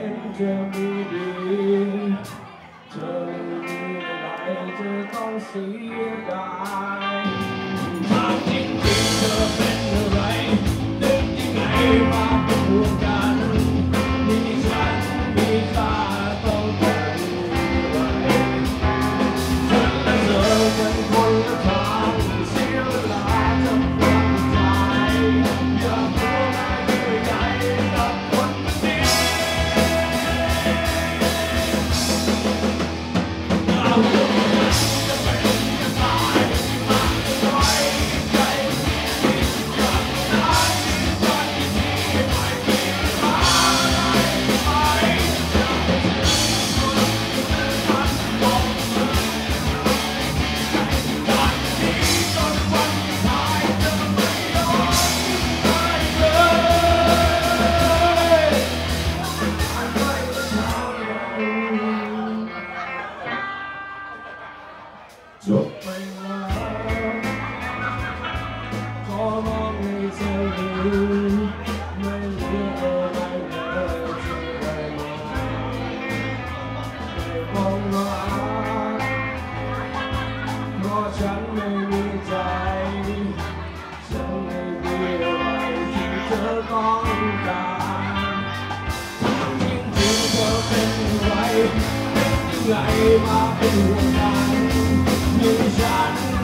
em chưa đi đi chờ đi lại chờ không xí đại จบไปแล้วขอมองในใจเธอไม่เหลือะไรเลยที่ได้มมองรัเพราะฉันไม่มีใจ ฉันไม่มีอะไรที่เธอต้องการยิ่งถึงเธอเป็นไรเป็งไงมาเป็นห่วงกัน Asian